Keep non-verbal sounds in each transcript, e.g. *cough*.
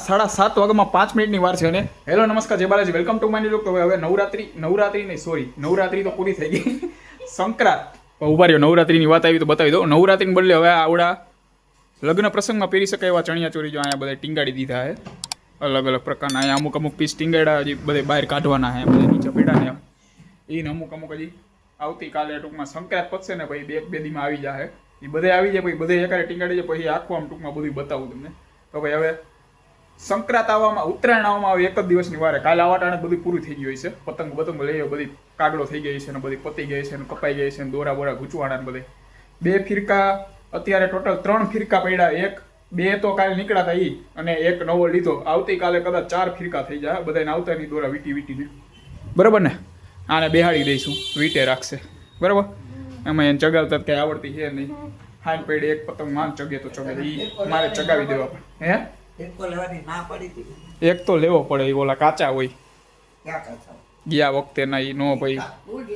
સાડા સાત વાગ્યામાં પાંચ મિનિટની વાર છે અને હેલો, નમસ્કાર, જય બાલાજી. વેલકમ ટુ માય તો હવે નવરાત્રી નવરાત્રી નહીં સોરી નવરાત્રી તો પૂરી થઈ ગઈ. *laughs* સંક્રાંત. ઊભા રહ્યો, નવરાત્રીની વાત આવી તો બતાવી દો નવરાત્રીને બદલે હવે આવડા લગ્ન પ્રસંગમાં પહેરી શકાય એવા ચણિયા ચોરી જો અહીંયા બધા ટીંગાડી દીધા છે. અલગ અલગ પ્રકારના અહીંયા અમુક અમુક પીસ ટીંગાડા હજી બધે બહાર કાઢવાના છે બધા નીચે પડ્યા ને એને અમુક અમુક હજી આવતીકાલે ટૂંકમાં સંક્રાંત પતશે ને પછી બે એક બે દીમાં આવી જાય એ બધે આવી જાય, પછી બધે એકારે ટીંગાડી જાય, પછી આખું આમ ટૂંકમાં બધું બતાવું તમને. તો ભાઈ હવે સંક્રાંત આવવામાં, ઉત્તરાયણ આવવામાં આવે, એક જ દિવસની વારે. કાલે આવા ટાણે બધું પૂરું થઈ ગયું છે. પતંગ પતંગ લઈ બધી કાગડો થઈ ગઈ છે ને બધી પતી ગઈ છે ને કપાઈ ગઈ છે ને દોરા બોરા ગૂંચવાના ને બધે. બે ફિરકા, અત્યારે ટોટલ ત્રણ ફિરકા પડ્યા. એક, બે તો કાલે નીકળ્યા હતા એ અને એક નવો લીધો. આવતીકાલે કદાચ ચાર ફિરકા થઈ જાય બધાને આવતા ની દોરા વીટી વીટીને બરાબર ને? આને બેહાડી દઈશું. વીટે રાખશે. બરાબર? એમાં એને ચગાવતા કંઈ આવડતી છે નહીં. હાઈન પેઢી એક પતંગ માન ચગે તો ચગે. એ મારે ચગાવી દેવા પણ હે? ના એક તો લેવો પડે એ ઓલા કાચા હોય. ગયા વખતે ના ઈ નો ભાઈ. હું.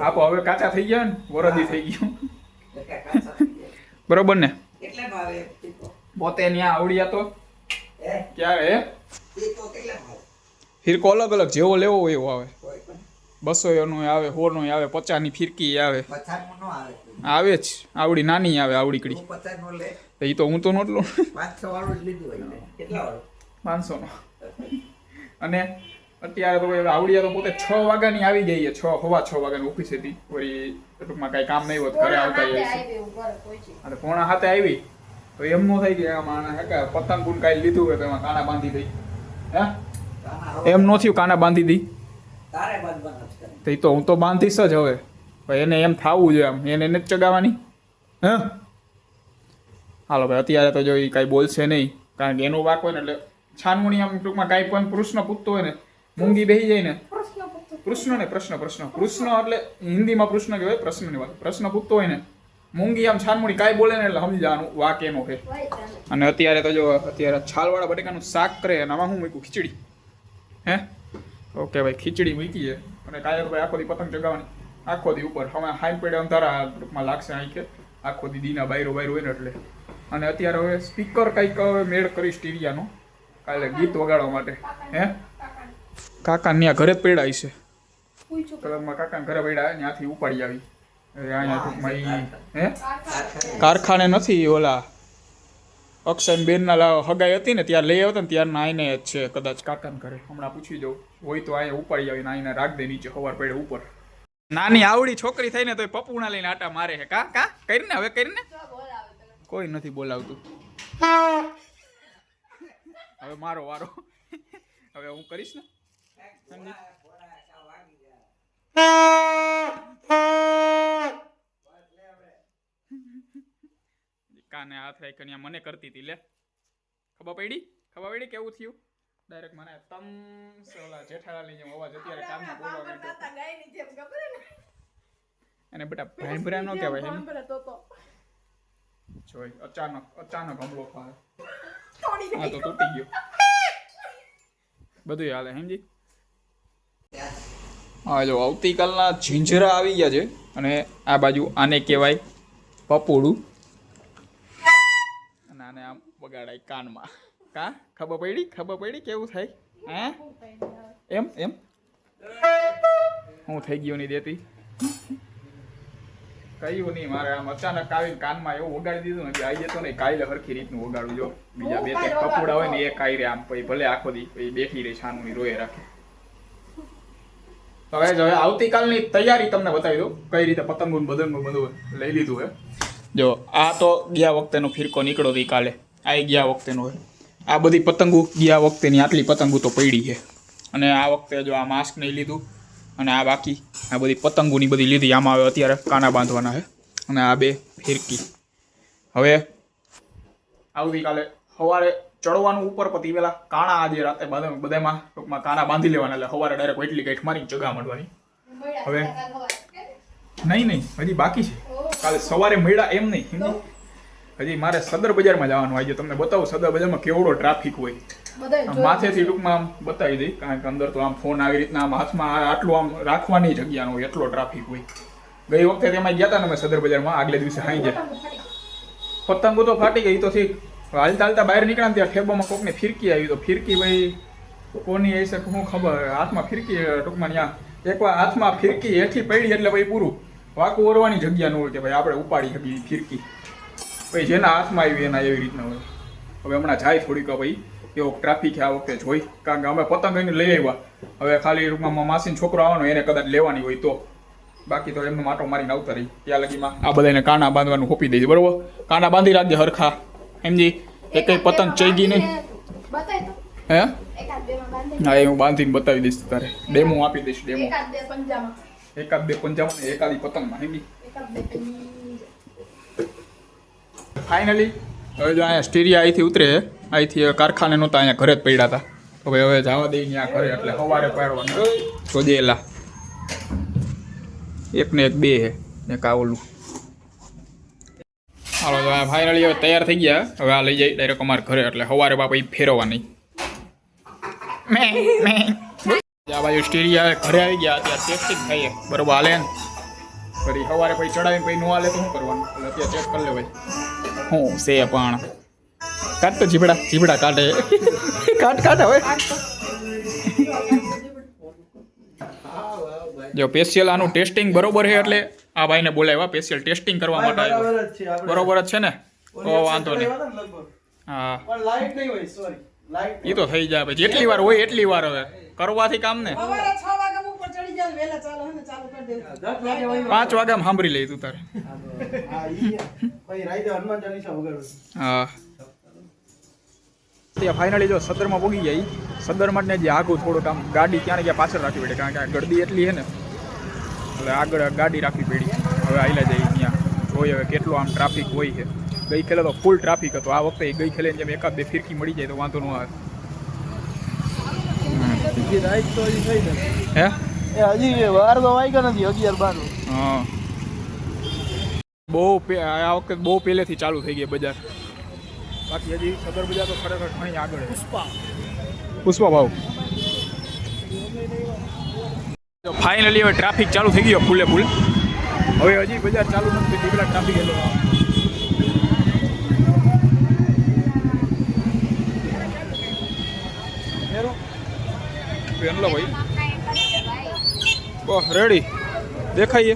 આપો હવે કાચા થઈ ગયા ને વરદી થઈ ગયું. બરોબર ને? પોતે ત્યાં આવડ્યા તો? હે? ક્યારે હે? ફિરકો અલગ અલગ જેવો લેવો હોય એવો આવે. બસો નો આવે સો નો આવે પચાસની ફિરકી આવે. આવે. જ. આવડી નાની આવે આવડી કડી. એ તો હું તો નોટ લઉં પાંચસો ને. અને અત્યારે તો હવે આવડિયા તો પોતે છ વાગ્યાની આવી ગઈ છ. સવા છ વાગ્યાની ઓફિસ હતી. વળી ટૂંકમાં કાંઈ કામ નહીં હોત ઘરે આવતા અને પોણા હાથે આવી. તો એમ નો થઈ ગયા માણસ હે કે પતંગ ગુણ કાંઈ લીધું હોય તો એમાં કાના બાંધી દઈ. હે? એમ નો થયું કાના બાંધી દી તારે બાંધવાના જ કરે. તો એ તો હું તો બાંધીશ જ હવે. પણ એને એમ થાવું જોઈએ એમ એને એને જ ચગાવવાની. હે? હાલો ભાઈ અત્યારે તો જો એ કાંઈ બોલશે નહીં કારણ કે એનો વાક હોય ને એટલે છાનમુણી આમ ટૂંકમાં કાંઈ પણ પ્રશ્ન પૂછતો હોય ને મૂંગી બેસી જાય ને. કૃષ્ણ ને પ્રશ્ન પ્રશ્ન. કૃષ્ણ એટલે હિન્દીમાં પ્રશ્ન કહેવાય પ્રશ્નની વાત. પ્રશ્ન પૂછતો હોય ને મૂંગી આમ છાનમુણી કાંઈ બોલે ને એટલે સમજી જવાનું વાક એનો છે. અને અત્યારે તો જો અત્યારે છાલવાળા બટેકાનું શાક કરે અને આમાં હું મૂક્યું? ખીચડી. હે? ઓકે ભાઈ ખીચડી મૂકી છે. અને કાયર ભાઈ આખો દી પતંગ ચગાવવાની. આખો દી ઉપર. હવે હાઈન પેડે અંધારા ટૂંકમાં લાગશે આંખે આખો દી દીના બાયરો બાયરો હોય ને એટલે. અને અત્યારે હવે સ્પીકર કંઈક હવે મેળ કરી સ્ટીરિયાનો. કાલે ગીત વગાડવા માટે. હે? કાકા ત્યાં ઘરે પડ્યા છે. કલરમાં કાકા ઘરે પડ્યા ત્યાંથી ઉપાડી આવી. કારખાને. નથી ઓલા અક્ષય બેનના હગાઈ હતી ને ત્યારે લઈ આવતા ને ત્યારના આઈને જ છે કદાચ કાકાને ઘરે. હમણાં પૂછી જાઉં. હોય તો અહીંયા ઉપાડી આવી નાઈને રાખ દે નીચે હવાર પડે ઉપર. નાની આવડી છોકરી થઈને તો પપુણા લઈને આટા મારે હે કા કા? કરીને હવે કરીને કોઈ નથી બોલાવતું. હવે મારો વારો. હવે હું કરીશ ને? કાને હાથ રાખીને અહીંયા મને કરતી હતી લે. ખબર પડી? ખબર પડી કેવું થયું? ડાયરેક્ટ મને તમ ઓલા જેઠાલાલની જેમ અવાજ અત્યારે કાનમાં બોલવા માંડ્યો. અને બેટા ભાઈભરા નો કહેવાય જોઈ અચાનક અચાનક હમલો થાય હા તો તૂટી ગયો બધું હાલે સમજી હા જો આવતીકાલના ઝીંઝરા આવી ગયા છે અને આ બાજુ આને કહેવાય પપોડું અને આને આમ બગાડાય કાનમાં કા ખબર પડી ખબર પડી કેવું થાય હે એમ એમ હું થઈ ગયું નહીં દેતી કયું નહીં મારે આમ અચાનક આવીને કાનમાં એવું ઓગાડી દીધું ને આવી જતો ને કાલે હરખી રીતનું ઓગાડું જો. બીજા બે ત્રણ કપડા હોય ને એ કાઈ રે આમ પછી ભલે આખો દી પછી બેઠી રહી છાનું ની રોએ રાખે. તો હવે જો હવે આવતીકાલની તૈયારી તમને બતાવી દઉં કઈ રીતે પતંગો ને બદંગો બધું લઈ લીધું હે. જો આ તો ગયા વખતેનો ફિરકો નીકળ્યો હતી કાલે. આ ગયા વખતેનો હોય આ બધી પતંગો ગયા વખતેની આટલી પતંગો તો પડી છે. અને આ વખતે જો આ માસ્ક નહીં લીધું અને આ બાકી, આ બધી પતંગોની બધી લીધી. આમાં હવે અત્યારે કાના બાંધવાના છે અને આ બે ફિરકી. હવે આવતીકાલે સવારે ચડવાનું ઉપર, પછી પેલા કાણા આજે રાતે બધા બધામાં ટૂંકમાં કાણા બાંધી લેવાના, એટલે સવારે ડાયરેક્ટ એટલી ગાંઠ મારીને જગા માંડવાની. હવે નહીં નહીં, હજી બાકી છે. કાલે સવારે મળ્યા એમ નહીં? હજી મારે સદર બજારમાં જવાનું આજે તમને બતાવું સદર બજારમાં કેવડો ટ્રાફિક હોય. માથેથી ટૂંકમાં આમ બતાવી દઈ કારણ કે અંદર તો આમ ફોન આવી રીતના આમ હાથમાં આટલું આમ રાખવાની જગ્યા ન હોય એટલો ટ્રાફિક હોય. ગઈ વખતે તેમાં ગયા હતા ને અમે સદર બજારમાં આગલે દિવસે હાઈ જાય પતંગો તો ફાટી ગઈ તો ઠીક. હાલતા હાલતા બહાર નીકળ્યા ત્યાં ઠેબામાં કોકને ફિરકી આવી તો ફિરકી ભાઈ કોની હશે શું ખબર હાથમાં ફિરકી ટૂંકમાં ત્યાં એકવાર હાથમાં ફિરકી હેઠી પડી એટલે ભાઈ પૂરું વાકું ઓરવાની જગ્યા ન હોય કે ભાઈ આપણે ઉપાડી શકીએ ફિરકી. ભાઈ જેના હાથમાં આવી એના એવી રીતના હોય. હવે હમણાં જાય થોડીક ભાઈ એવો ટ્રાફિક આ વખતે જોઈ. કારણ કે અમે પતંગ એને લઈ આવ્યા. હવે ખાલી રૂમમાં માસીનો છોકરો આવવાનો એને કદાચ લેવાની હોય તો. બાકી તો એમનો માટો મારીને આવતા રહી. ત્યાં લગીમાં આ બધાને કાના બાંધવાનું હોપી દઈશ બરોબર? કાના બાંધી રાખજે હરખા. એમજી કંઈ પતંગ ચેગી નહીં. હે? હા એ હું બાંધીને બતાવી દઈશ તારે. ડેમો આપી દઈશ ડેમો. એકાદ બે પંજામાં. એકાદ બે પંજામાં એકાદી પતંગમાં પંજામાં. ફાઇનલી હવે જો અહીંયા સ્ટીરિયા અહીંથી ઉતરે અહીંથી કારખાને નહોતા અહીંયા ઘરે જ પડ્યા હતા. તો ભાઈ હવે જવા દઈ ત્યાં ઘરે એટલે સવારે પાડવાનું. શોધેલા એક ને એક બે હે ને કા ઓલું હાલો તો ફાઇનલી હવે તૈયાર થઈ ગયા. હવે આ લઈ જાય ડાયરેક્ટ અમારે ઘરે એટલે સવારે બાપા એ ફેરવવા નહીં આ બાજુ સ્ટીરિયા ઘરે આવી ગયા અત્યારે થઈ છે. બરોબર હાલે ને. ફરી સવારે પછી ચડાવીને પછી નો હાલે તો શું કરવાનું? એટલે અત્યારે ચેક કરી લે ભાઈ. હું છે પણ. કાઢ તો જીબડા જીબડા કાઢે. કાઢ કાઢ હવે. જો પેશિયલ આનું ટેસ્ટિંગ બરોબર છે એટલે આ ભાઈને બોલાવ્યા પેશિયલ ટેસ્ટિંગ કરવા માટે આવ્યો. બરોબર. જ છે ને? ઓ વાંધો નહીં. હા. પણ લાઈટ નહીં હોય સોરી એ તો થઈ જાય ભાઈ જેટલી વાર હોય એટલી વાર હવે. કરવાથી કામ ને? પાંચ વાગે ઉપર ચડી જાય વહેલા ચાલો હે ને ચાલુ કરી દેવું દસ વાગે વહી પાંચ વાગ્યામાં સાંભળી લઈ તું તારે. હા. ત્યાં ફાઇનલી જો સદરમાં પોગી જાય. સદરમાં ને જે આગું થોડુંક આમ ગાડી ક્યાં ક્યાં પાછળ રાખવી પડે કારણ કે આ ગળદી એટલી છે ને એટલે આગળ ગાડી રાખવી પડી. હવે આયલા જાય ત્યાં. જોઈએ હવે કેટલો આમ ટ્રાફિક હોય છે. ગઈ ખેલે તો ફૂલ ટ્રાફિક હતો. આ વખતે ગઈ ખેલે જેમ એકાદ બે ફિરકી મળી જાય તો વાંધો ન આવે. તો હજી થઈ હે? એ હજી વાર તો વાગ્યો નથી અગિયાર બાર હા. બહુ પે- આ વખતે બહુ પહેલેથી ચાલુ થઈ ગઈ બજાર. બાકી હજી સદર બજાર તો ખરેખર ઘણી આગળ છે. પુષ્પા. પુષ્પા ભાવ. ફાઇનલી હવે ટ્રાફિક ચાલુ થઈ ગયો ફૂલે ફૂલ. હવે હજી બજાર ચાલુ નથી થઈ પેલા ટ્રાફિક એટલો પેનલો ભાઈ. બસ રેડી દેખાઈએ?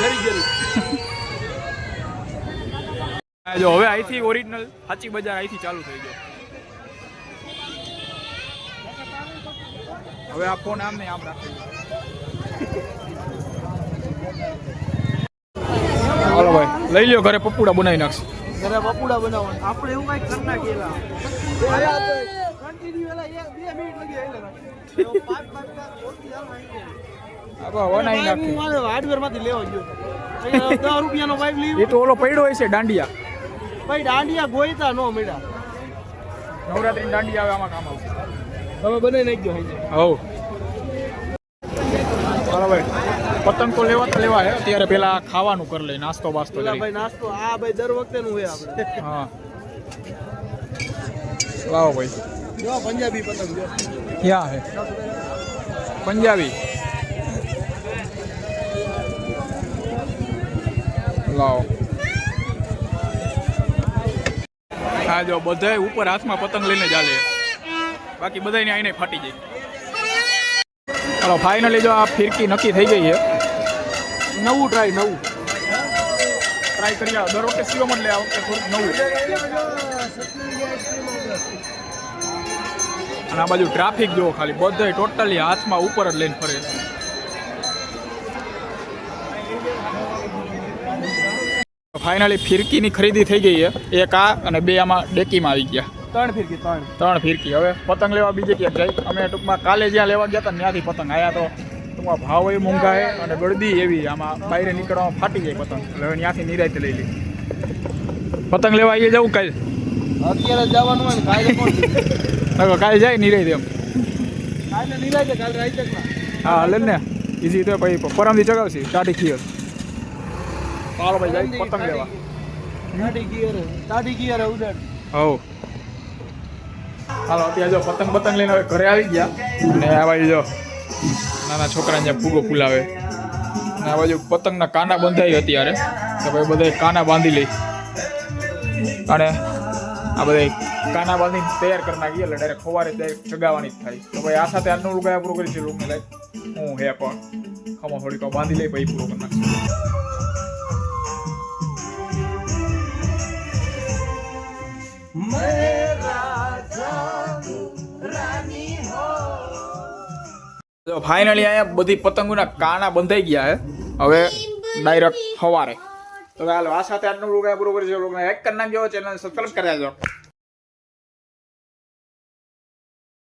જરી જરી આ જો હવે અહીંથી ઓરિજિનલ સાચી બજાર અહીંથી ચાલુ થઈ ગયો. હવે આ ફોન આમ ને આમ રાખી હાલો ભાઈ લઈ લ્યો ઘરે પપુડા બનાવી નાખશે. ઘરે પપુડા બનાવવાનું. આપણે એવું કઈ કરી નાખીએ કન્ટિન્યુ એલા એક મિનિટ લગી આવેલા *laughs* પાંચ પાંચ ઓછી હાલ આવી આપા બનાવી નાખી. હાર્ડવેરમાંથી લેવા ગયો અહીંયા દસ રૂપિયાનો પાઇપ એ તો ઓલો પડ્યો હોય છે દાંડિયા. ભાઈ દાંડિયા ગોઈતા નો મળ્યા. નવરાત્રી દાંડિયા આવે આમાં કામ આવશે. તમે બનાવી નાખજો ગયો હવ. ભાઈ પતંગ તો લેવા તો લેવા હે. અત્યારે પેલા ખાવાનું કરી લઈ નાસ્તો બાસ્તો ભાઈ નાસ્તો આ ભાઈ દર વખતે નું હોય આપણે. હા. લાવો ભાઈ. જો પંજાબી પતંગ જો. ક્યાં હે? પંજાબી. લાવો. હા જો બધાય ઉપર હાથમાં પતંગ લઈને ચાલે બાકી બધાને આઈને ફાટી જાય. ચાલો ફાઇનલી જો આ ફિરકી નક્કી થઈ ગઈ છે. નવું ટ્રાય નવું. ટ્રાય કરી આવો. દર વખતે સીવો એટલે આ વખતે થોડુંક નવું. અને આ બાજુ ટ્રાફિક જુઓ ખાલી, બધાય ટોટલી હાથમાં ઉપર જ લઈને ફરે. છે ફાઇનલી ફિરકીની ખરીદી થઈ ગઈ છે. એક આ અને બે આમાં ડેકીમાં આવી ગયા. ત્રણ ફિરકી ત્રણ. ત્રણ ફિરકી. હવે પતંગ લેવા બીજે ક્યાંક જાય? અમે ટૂંકમાં કાલે જ્યાં લેવા ગયા હતા ત્યાંથી પતંગ આવ્યા તો ટૂંકમાં ભાવ એ મોંઘા છે અને ગળદી એવી આમાં બહાર નીકળવામાં ફાટી જાય પતંગ. એટલે હવે ત્યાંથી નિરાયતે લઈ લઈ પતંગ લેવા આવીએ જવું કાલે? અત્યારે જવાનું હોય ને કાલે કોણ હવે કાલે જાય નિરાયતે એમ. કાલે નિરાજે કાલે રાઈતકમાં હા હાલે ને. ઈજી તો પછી પરમથી ચગાવશી. ટાઢી ખીયર ચાલો ભાઈ જાય પતંગ લેવા. દાઢી ગિયર દાઢી ગિયર ઉડાડ. હવ. હાલો અત્યારે જો પતંગ પતંગ લઈને હવે ઘરે આવી ગયા. ને આ બાજુ જો નાના છોકરાને જ્યાં ફૂગો ફૂલાવે. ને આ બાજુ પતંગના કાના બંધાઈ અત્યારે તો ભાઈ બધા કાના બાંધી લઈ. અને આ બધા કાના બાંધીને તૈયાર કરી નાખીએ એટલે ડાયરેક્ટ ખવારે ડાયરેક્ટ ચગાવવાની જ થાય. તો ભાઈ આ સાથે આનું લુગા પૂરું કરી છે લોકોને લાઈક હું હે પણ. ખમો થોડીક બાંધી લઈ પછી પૂરો કરી નાખશું. તો ફાઇનલી અહીંયા બધી પતંગોના કાના બંધાઈ ગયા હે. હવે ડાયરેક્ટ સવારે તો હાલ, આ સાથે આજનું લુગા પૂરું કરી છે લોકોને એક કરી નાખજો ચેનલ સબસ્ક્રાઈબ કરી દેજો